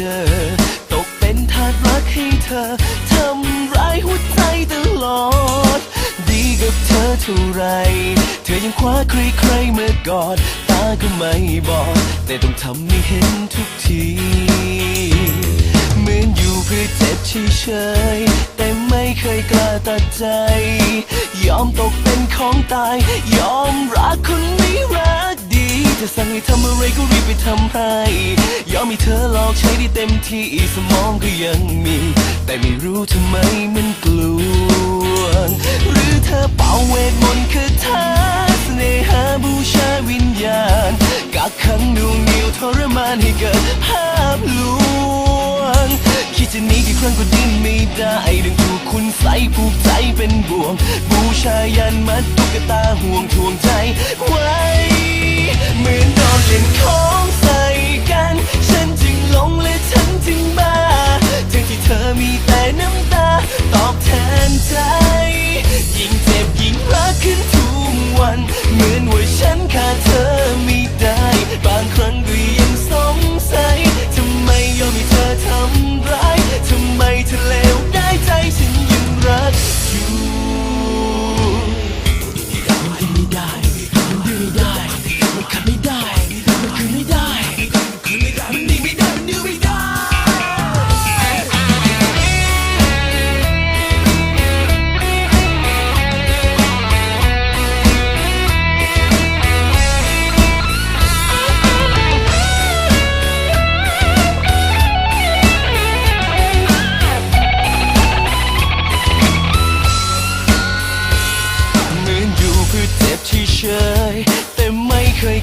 จอ ตกเป็นทาสรักให้เธอ ทำร้ายหัวใจตลอด ดีกับเธอเท่าไร เธอยังคว้าใครใครมากอด ตาก็ไม่บอด แต่ต้องทำให้เห็นทุกที เหมือนอยู่เพื่อเจ็บเฉยแต่ไม่เคยกล้าตัดใจ ยอมตกเป็นของตาย ยอมรักคน จะสั่งให้ทำอะไรก็รีบไปทำให้ยอมให้เธอหลอกใช้ได้เต็มที่สมองก็ยังมี แต่ไม่รู้ทำไมมันกลัวหรือเธอเป่าเวทมนต์คือเธอเสน่หาบูชาวิญญาณ กักขังหน่วงเหนียวทรมานให้เกิดภาพลวง คิดจะหนีกี่ครั้งก็ดิ้นไม่ได้ดึงถูกคุณใส่ผูกใจเป็นบ่วง บูชายันมัดตุ๊กตาห่วงทวงใจไว้ เหมือนโดนเล่นของ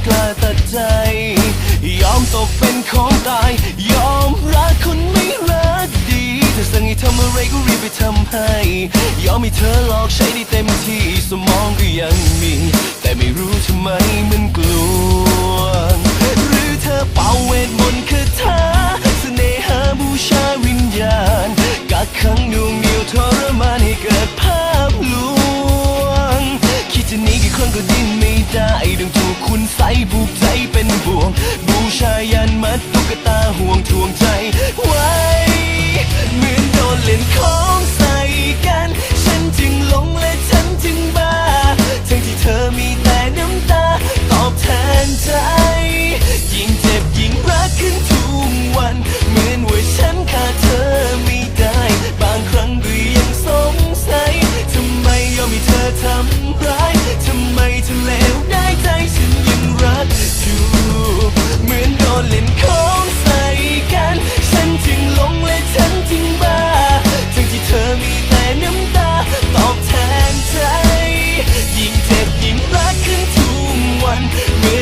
กล้าตัดใจ ยอมตกเป็นของตาย ยอมรักคนไม่รักดีเธอสั่งให้ทำอะไรก็รีบไปทำให้ ยอมให้เธอหลอกใช้ได้เต็มที่สมองก็ยังมี แต่ไม่รู้ทำไมมันกลัวหรือเธอเป่าเวทมนต์คือเธอเสน่หาบูชาวิญญาณ กักขังหน่วงเหนียวทรมานให้เกิดภาพลวง คิดจะหนีกี่ครั้งก็ดิ้น ได้ดังถูกคุณใส่ผูกใจเป็นบ่วง บูชายันมัดตุ๊กตา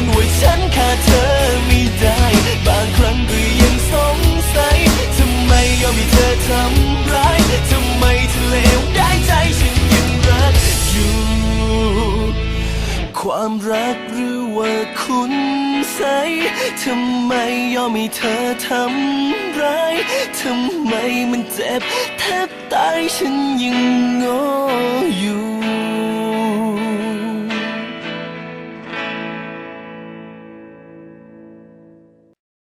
นว่าฉันขาดเธอไม่ได้ บางครั้งก็ยังสงสัยทำไมยอมให้เธอทำร้ายทำไมเธอเลวได้ใจฉันยังรักอยู่ ความรักหรือว่าคุณใสทำไมยอมให้เธอทำร้ายทำไมมันเจ็บแทบตายฉันยังงออยู่